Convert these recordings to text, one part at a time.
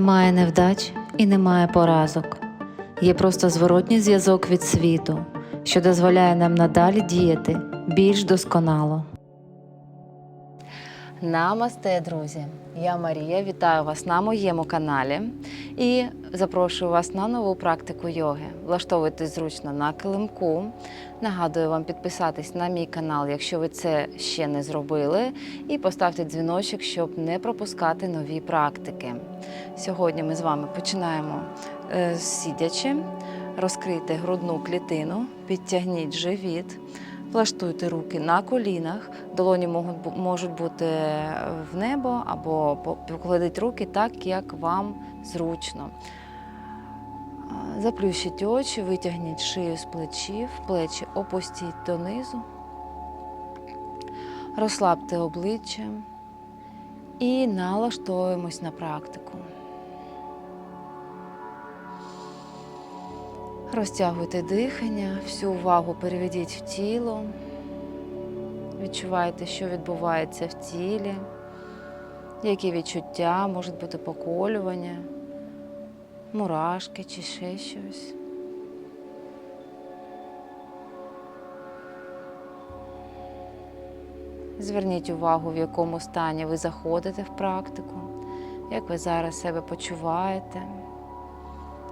Немає невдач і немає поразок. Є просто зворотній зв'язок від світу, що дозволяє нам надалі діяти більш досконало. Намасте, друзі! Я Марія, вітаю вас на моєму каналі і запрошую вас на нову практику йоги. Влаштовуйтесь зручно на килимку. Нагадую вам підписатись на мій канал, якщо ви це ще не зробили, і поставте дзвіночок, щоб не пропускати нові практики. Сьогодні ми з вами починаємо е, сидячи, розкрийте грудну клітину, підтягніть живіт. Влаштуйте руки на колінах, долоні можуть, бу- можуть бути в небо або по- покладіть руки так, як вам зручно. Заплющіть очі, витягніть шию з плечів, плечі опустіть донизу, розслабте обличчя і налаштовуємось на практику. Розтягуйте дихання, всю увагу переведіть в тіло. Відчувайте, що відбувається в тілі, які відчуття, можуть бути поколювання, мурашки чи ще щось. Зверніть увагу, в якому стані ви заходите в практику, як ви зараз себе почуваєте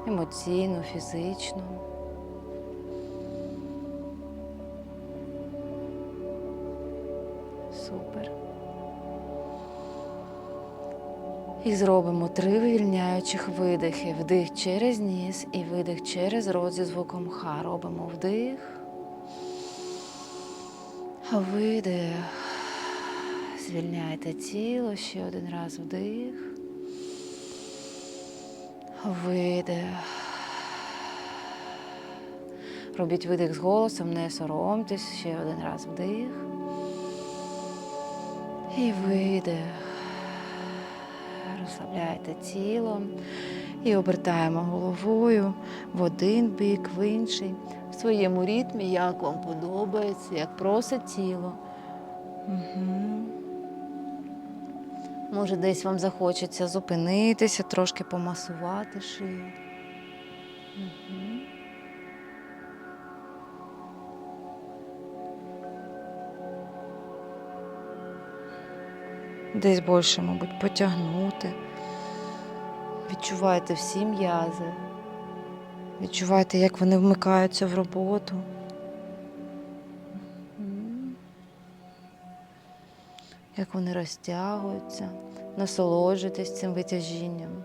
емоційно, фізично. І зробимо три вивільняючих видихи. Вдих через ніс і видих через рот зі звуком ха. Робимо вдих. Видих. Звільняйте тіло. Ще один раз вдих. Видих. Робіть видих з голосом, не соромтесь. Ще один раз вдих. І видих. Розслабляйте тіло і обертаємо головою в один бік, в інший, в своєму ритмі, як вам подобається, як просить тіло. Угу. Може, десь вам захочеться зупинитися, трошки помасувати шию. Угу. Десь більше, мабуть, потягнути. Відчувайте всі м'язи. Відчувайте, як вони вмикаються в роботу. Як вони розтягуються, насолоджуйтесь цим витяжінням.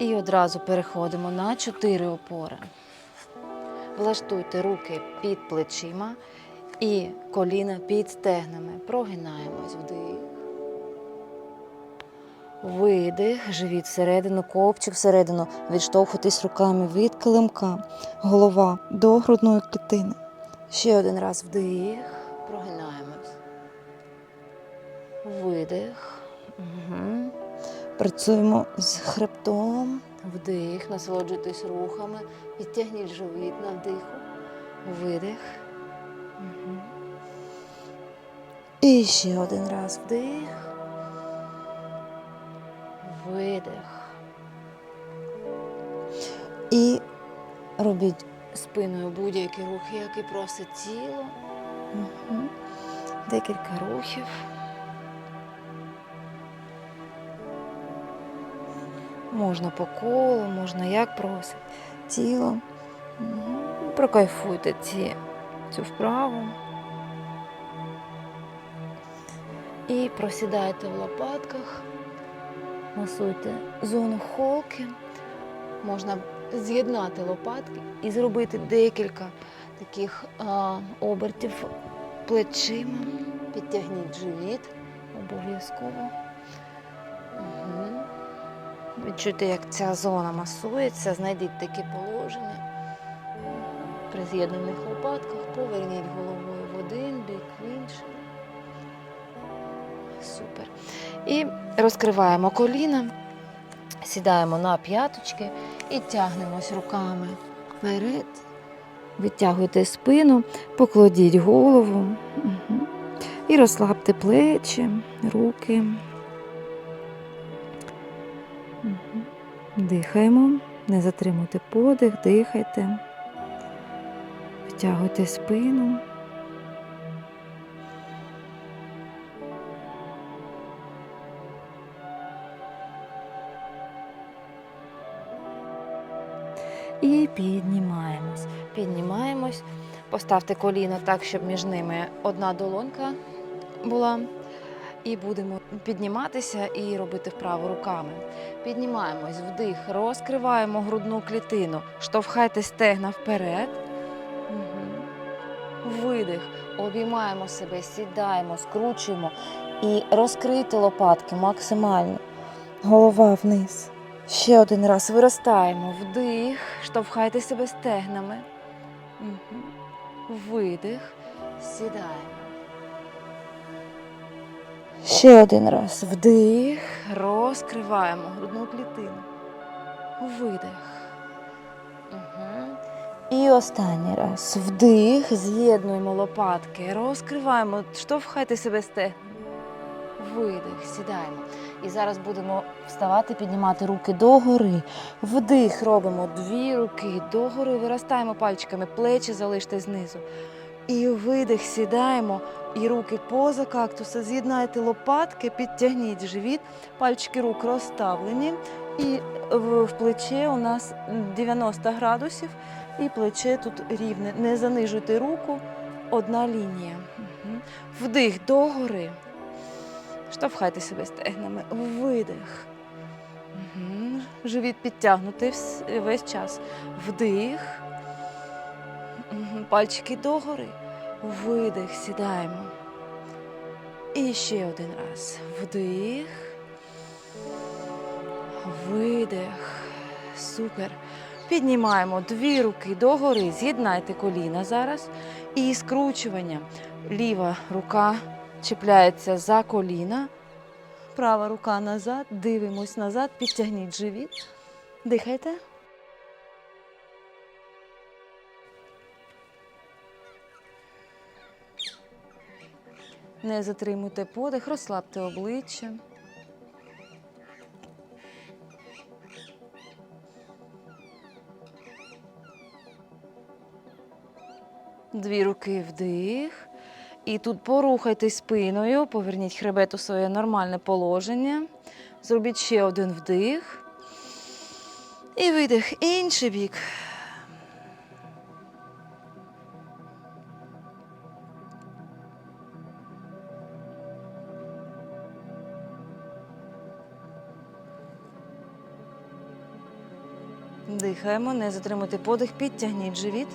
І одразу переходимо на чотири опори. Влаштуйте руки під плечима і коліна під стегнами. Прогинаємось вдих. Видих, живіт всередину, копчик всередину. Відштовхуйтесь руками від килимка, голова до грудної клітини. Ще один раз вдих. Прогинаємось. Видих. Угу. Працюємо з хребтом. Вдих, насолоджуйтесь рухами. Підтягніть живіт на вдиху. Видих. Угу. І ще один раз вдих. Видих. І робіть спиною будь-які рухи, які просить тіло. Угу. Декілька рухів. Можна по колу, можна як просить тіло. Прокайфуйте ці, цю вправу. І просідайте в лопатках, масуйте зону холки. Можна з'єднати лопатки і зробити декілька таких а, обертів плечима. Підтягніть живіт обов'язково. Угу. Відчуйте, як ця зона масується, знайдіть таке положення. При з'єднаних лопатках поверніть головою в один бік, в інший. Супер. І розкриваємо коліна, сідаємо на п'яточки і тягнемось руками вперед. Витягуйте спину, покладіть голову Мгм. і розслабте плечі, руки. Дихаємо, не затримуйте подих, дихайте, втягуйте спину. І піднімаємось. Піднімаємось, поставте коліна так, щоб між ними одна долонька була. І будемо підніматися і робити вправо руками. Піднімаємось, вдих, розкриваємо грудну клітину, штовхайте стегна вперед. Мгм. Видих, обіймаємо себе, сідаємо, скручуємо і розкрийте лопатки максимально. Голова вниз. Ще один раз виростаємо. Вдих, штовхайте себе стегнами. Мгм. Видих, сідаємо. Ще один раз. Вдих, розкриваємо грудну клітину. Видих. Угу. І останній раз. Вдих, з'єднуємо лопатки, розкриваємо, штовхайте себе стегнами. Видих, сідаємо. І зараз будемо вставати, піднімати руки догори. Вдих робимо дві руки догори, виростаємо пальчиками, плечі залиште знизу. І видих, сідаємо, і руки поза кактуса. З'єднайте лопатки, підтягніть живіт, пальчики рук розставлені. І в, плече у нас 90 градусів, і плече тут рівне. Не занижуйте руку, одна лінія. Вдих догори. Штовхайте себе стегнами. Видих. Живіт підтягнутий весь час. Вдих. Пальчики догори. Видих. Сідаємо. І ще один раз. Вдих. Видих. Супер. Піднімаємо дві руки догори. З'єднайте коліна зараз. І скручування. Ліва рука чіпляється за коліна. Права рука назад. Дивимось назад. Підтягніть живіт. Дихайте. Не затримуйте подих, розслабте обличчя. Дві руки вдих. І тут порухайтесь спиною, поверніть хребет у своє нормальне положення. Зробіть ще один вдих. І видих. Інший бік. Дихаємо, не затримуйте подих, підтягніть живіт.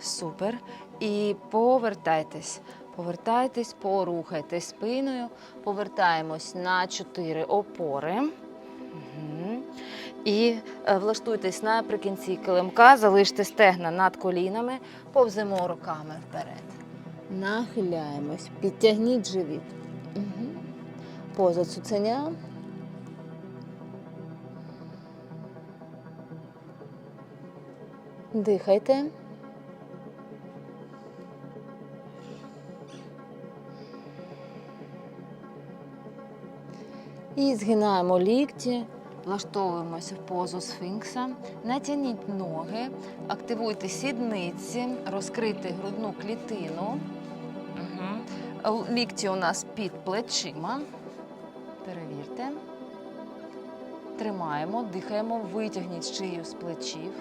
Супер. І повертайтесь. Повертайтесь, порухайтесь спиною. Повертаємось на чотири опори. І е, влаштуйтесь наприкінці килимка, залиште стегна над колінами, повземо руками вперед. Нахиляємось, підтягніть живіт. Мгм. Поза цуценя. Дихайте. І згинаємо лікті, влаштовуємося в позу сфінкса, натягніть ноги, активуйте сідниці, розкрийте грудну клітину. Угу. Лікті у нас під плечима. Перевірте. Тримаємо, дихаємо, витягніть шию з плечів.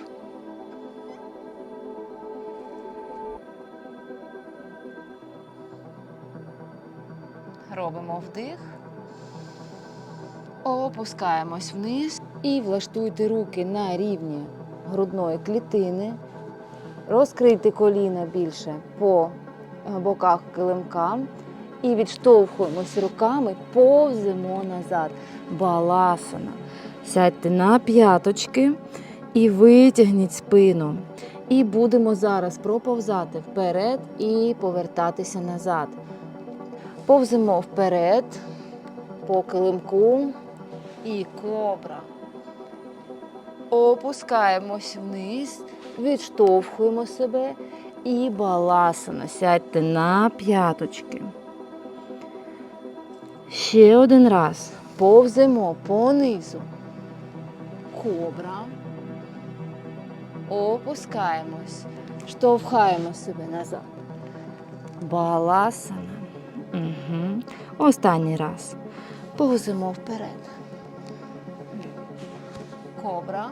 Робимо вдих. Опускаємось вниз і влаштуйте руки на рівні грудної клітини. Розкрийте коліна більше по е, боках килимка і відштовхуємось руками, повземо назад. Баласана. Сядьте на п'яточки і витягніть спину. І будемо зараз проповзати вперед і повертатися назад. Повземо вперед по килимку і кобра. Опускаємось вниз, відштовхуємо себе і баласана. Сядьте на п'яточки. Ще один раз. Повземо понизу. Кобра. Опускаємось. Штовхаємо себе назад. Баласана. Угу. Останній раз. Повземо вперед. Кобра.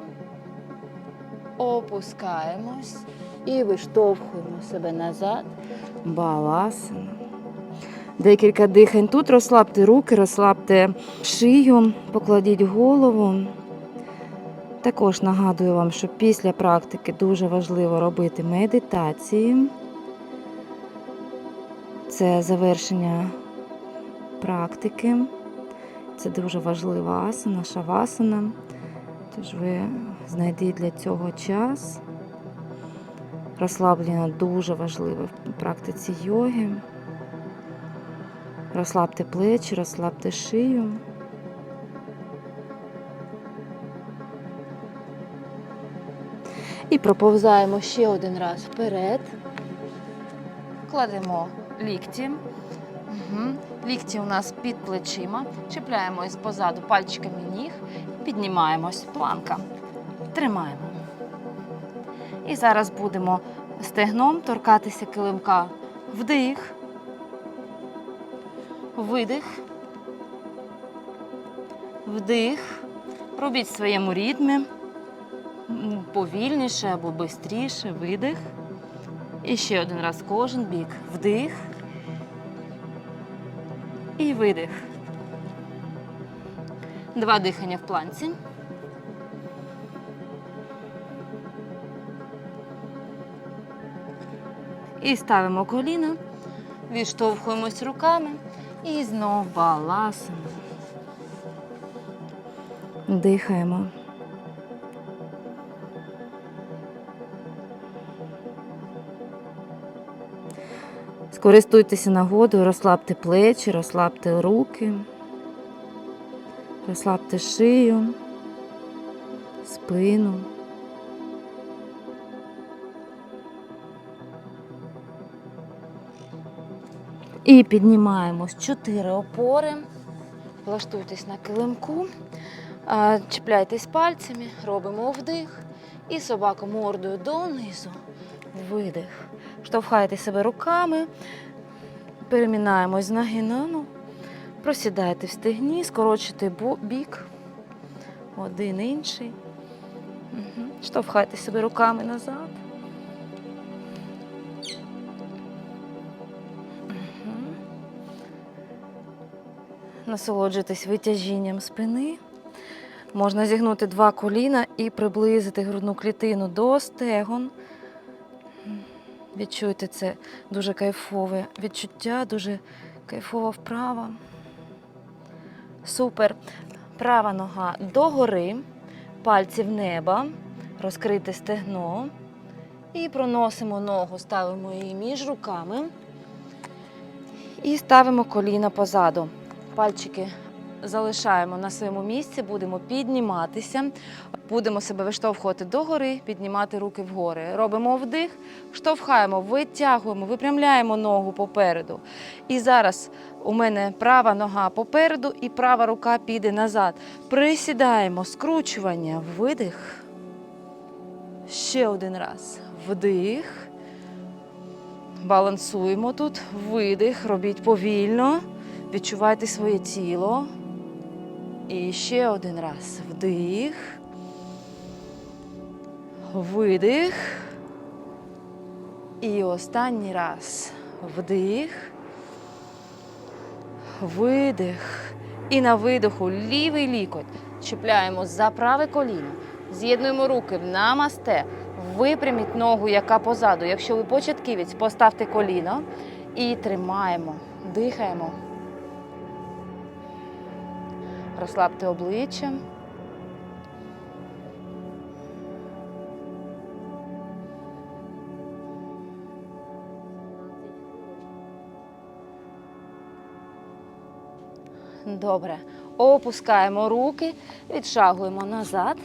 Опускаємось і виштовхуємо себе назад. Баласана. Декілька дихань тут. Розслабте руки, розслабте шию, покладіть голову. Також нагадую вам, що після практики дуже важливо робити медитації. Це завершення практики. Це дуже важлива асана, шавасана. Тож ви знайдіть для цього час. Розслаблення дуже важливе в практиці йоги. Розслабте плечі, розслабте шию. І проповзаємо ще один раз вперед. Кладемо лікті. Угу. Лікті у нас під плечима. Чіпляємось позаду пальчиками ніг, піднімаємось, планка. Тримаємо. І зараз будемо стегном торкатися килимка. Вдих. Видих. Вдих. Робіть в своєму ритмі. Повільніше або швидше. Видих. І ще один раз кожен бік. Вдих. І видих. Два дихання в планці. І ставимо коліна, відштовхуємось руками і знов баласимо. Дихаємо. Скористуйтеся нагодою, розслабте плечі, розслабте руки, розслабте шию, спину. І піднімаємось чотири опори. Влаштуйтесь на килимку, чіпляйтесь пальцями, робимо вдих і собаку мордою донизу. Видих. Штовхайте себе руками, перемінаємось з ноги на ногу, просідайте в стегні, скорочуйте бік. Один інший. Угу. Штовхайте себе руками назад. Мгм. Насолоджуйтесь витяжінням спини. Можна зігнути два коліна і приблизити грудну клітину до стегон. Відчуйте це дуже кайфове відчуття, дуже кайфова вправа. Супер. Права нога догори, пальці в небо, розкрите стегно. І проносимо ногу, ставимо її між руками. І ставимо коліна позаду. Пальчики залишаємо на своєму місці, будемо підніматися, будемо себе виштовхувати догори, піднімати руки вгори. Робимо вдих, штовхаємо, витягуємо, випрямляємо ногу попереду. І зараз у мене права нога попереду і права рука піде назад. Присідаємо, скручування, видих. Ще один раз. Вдих. Балансуємо тут. Видих. Робіть повільно. Відчувайте своє тіло. І ще один раз. Вдих. Видих. І останній раз. Вдих. Видих. І на видоху лівий лікоть. Чіпляємо за праве коліно. З'єднуємо руки в намасте. Випряміть ногу, яка позаду. Якщо ви початківець, поставте коліно І тримаємо, дихаємо. Розслабте обличчя. Добре. Опускаємо руки, відшагуємо назад.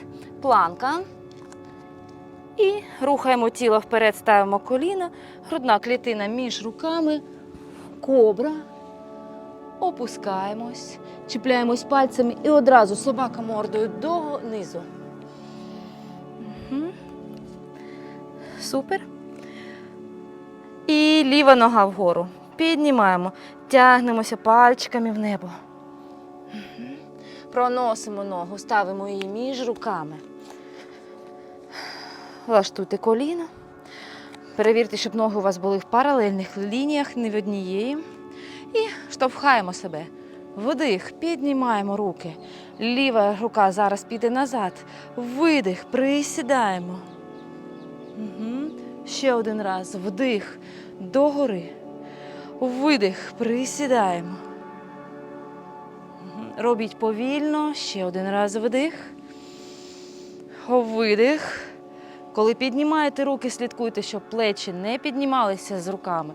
Планка. І рухаємо тіло вперед, ставимо коліна, грудна клітина між руками, кобра. Опускаємось, чіпляємось пальцями і одразу собака мордою донизу. Угу. Супер. І ліва нога вгору. Піднімаємо, тягнемося пальчиками в небо. Мгм. Проносимо ногу, ставимо її між руками. Влаштуйте коліно. Перевірте, щоб ноги у вас були в паралельних лініях, не в однієї. І штовхаємо себе. Вдих, піднімаємо руки. Ліва рука зараз піде назад. Видих, присідаємо. Угу. Ще один раз. Вдих догори. Видих, присідаємо. Робіть повільно. Ще один раз вдих. Видих. Коли піднімаєте руки, слідкуйте, щоб плечі не піднімалися з руками.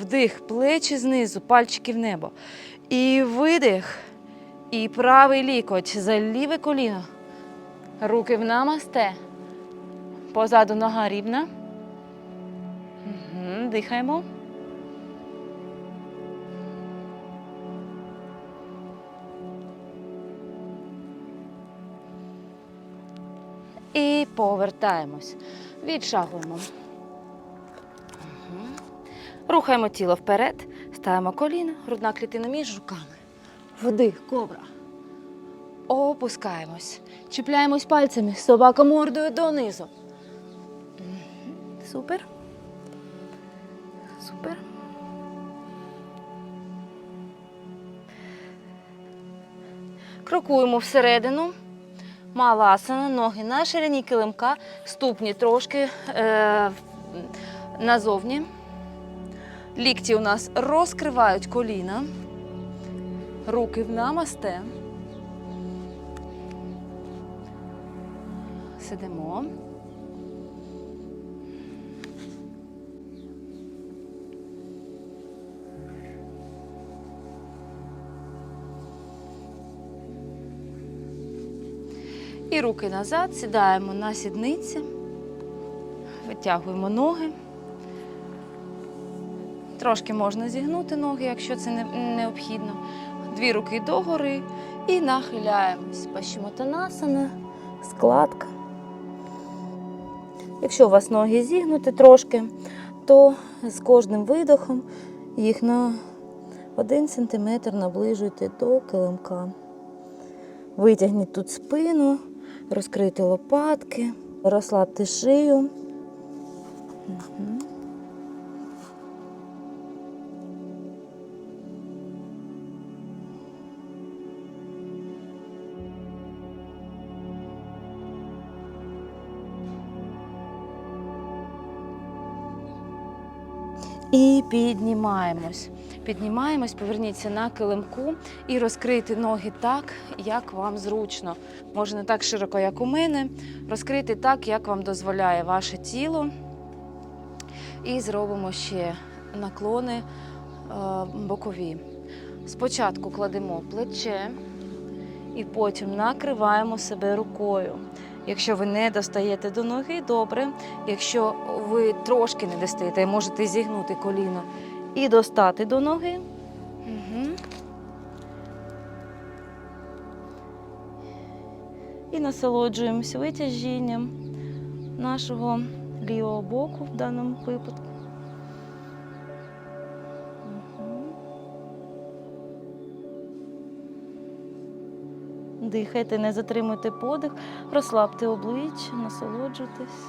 Вдих, плечі знизу, пальчики в небо. І видих. І правий лікоть за ліве коліно. Руки в намасте. Позаду нога рівна. Дихаємо. І повертаємось. Відшагуємо. Рухаємо тіло вперед, ставимо коліна, грудна клітина між руками. Вдих, кобра. Опускаємось. Чіпляємось пальцями, собака мордою донизу. Супер. Супер. Крокуємо всередину. Маласана, ноги на ширині килимка, ступні трошки е, назовні. Лікті у нас розкривають коліна, руки в намасте. Сидимо. І руки назад, сідаємо на сідниці, витягуємо ноги. Трошки можна зігнути ноги, якщо це не- необхідно. Дві руки догори і нахиляємось. Пащимотанасана, складка. Якщо у вас ноги зігнуті трошки, то з кожним видохом їх на 1 см наближуйте до килимка. Витягніть тут спину, розкрийте лопатки, розслабте шию. Мгм. Піднімаємось. Піднімаємось, поверніться на килимку і розкрийте ноги так, як вам зручно. Може, не так широко, як у мене. Розкрийте так, як вам дозволяє ваше тіло. І зробимо ще наклони е, бокові. Спочатку кладемо плече і потім накриваємо себе рукою. Якщо ви не достаєте до ноги, добре. Якщо ви трошки не достаєте, можете зігнути коліно і достати до ноги. Угу. І насолоджуємося витяжінням нашого лівого боку в даному випадку. Дихайте, не затримуйте подих, розслабте обличчя, насолоджуйтесь.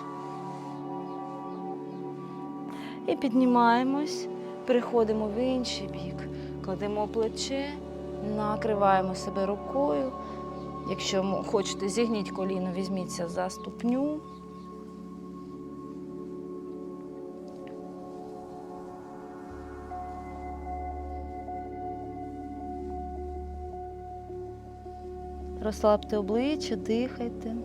І піднімаємось, переходимо в інший бік, кладемо плече, накриваємо себе рукою. Якщо хочете зігніть коліно, візьміться за ступню. Розслабте обличчя, дихайте.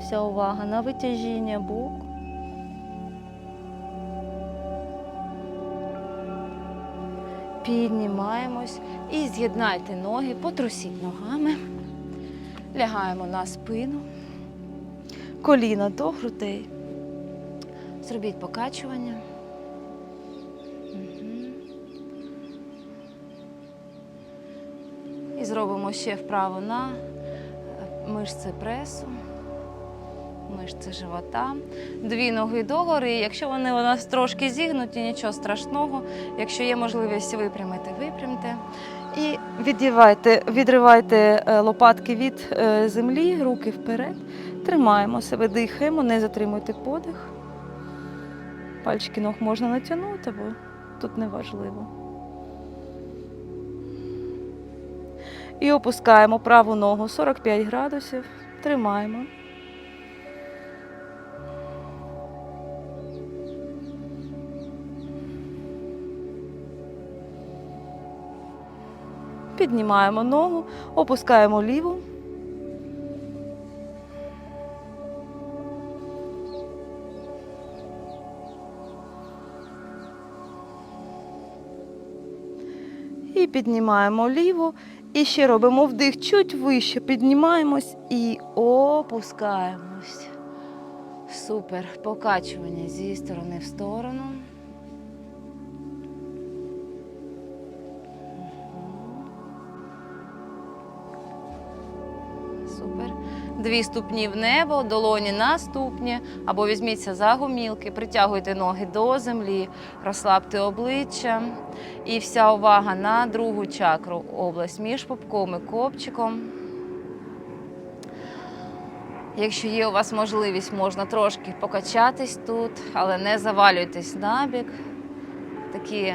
Вся увага на витяжіння боку. Піднімаємось і з'єднайте ноги, потрусіть ногами. Лягаємо на спину, коліна до грудей. Зробіть покачування. І ще вправо на е, мишці пресу, мишці живота. Дві ноги догори. Якщо вони у нас трошки зігнуті, нічого страшного. Якщо є можливість випрямити, випрямте. І віддівайте, відривайте е, лопатки від е, землі, руки вперед. Тримаємо себе, дихаємо, не затримуйте подих. Пальчики ног можна натягнути, бо тут не важливо. І опускаємо праву ногу 45 градусів. Тримаємо. Піднімаємо ногу, опускаємо ліву. І піднімаємо ліву. І ще робимо вдих чуть вище. Піднімаємось і опускаємось. Супер. Покачування зі сторони в сторону. Дві ступні в небо, долоні на ступні, або візьміться за гумілки, притягуйте ноги до землі, розслабте обличчя. І вся увага на другу чакру, область між пупком і копчиком. Якщо є у вас можливість, можна трошки покачатись тут, але не завалюйтесь набік. Такі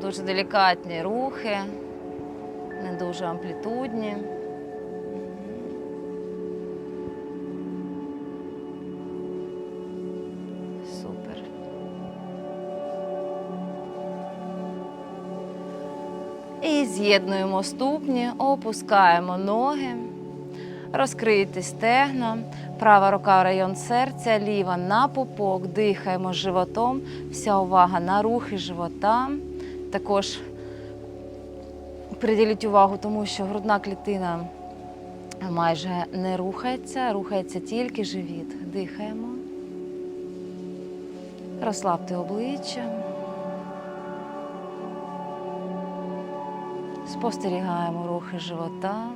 дуже делікатні рухи, не дуже амплітудні. З'єднуємо ступні, опускаємо ноги, розкрийте стегна, права рука в район серця, ліва на пупок, дихаємо животом, вся увага на рухи живота. Також приділіть увагу тому, що грудна клітина майже не рухається, рухається тільки живіт. Дихаємо. Розслабте обличчя. Спостерігаємо рухи живота.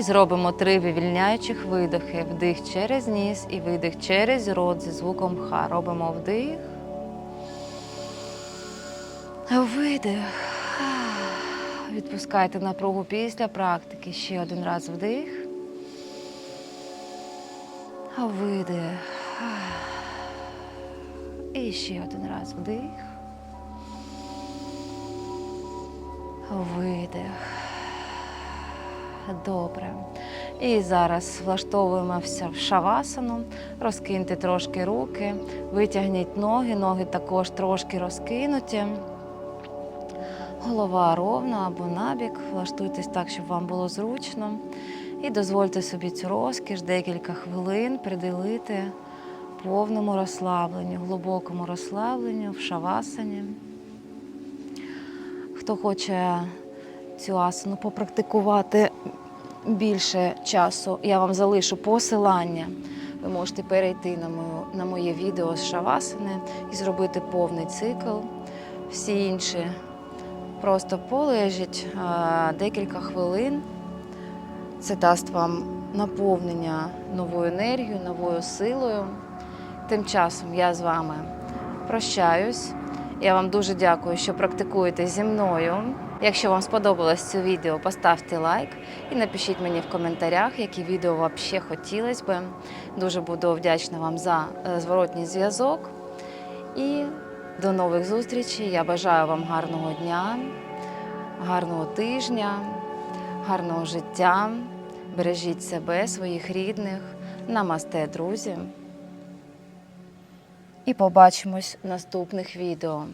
І зробимо три вивільняючих видохи. Вдих через ніс і видих через рот зі звуком ха. Робимо вдих. Видих. Відпускайте напругу після практики. Ще один раз вдих. Видих. І ще один раз вдих. Видих. Добре. І зараз влаштовуємося в шавасану. Розкиньте трошки руки, витягніть ноги, ноги також трошки розкинуті. Голова ровна або набік. Влаштуйтесь так, щоб вам було зручно. І дозвольте собі цю розкіш декілька хвилин приділити повному розслабленню, глибокому розслабленню в шавасані. Хто хоче цю асану попрактикувати більше часу, я вам залишу посилання. Ви можете перейти на, мою, на моє відео з шавасани і зробити повний цикл. Всі інші просто полежать а, декілька хвилин. Це дасть вам наповнення новою енергією, новою силою. Тим часом я з вами прощаюсь Я вам дуже дякую, що практикуєте зі мною. Якщо вам сподобалось це відео, поставте лайк і напишіть мені в коментарях, які відео вам ще хотілося би. Дуже буду вдячна вам за е, зворотній зв'язок. І до нових зустрічей. Я бажаю вам гарного дня, гарного тижня, гарного життя. Бережіть себе, своїх рідних. Намасте, друзі. І побачимось в наступних відео.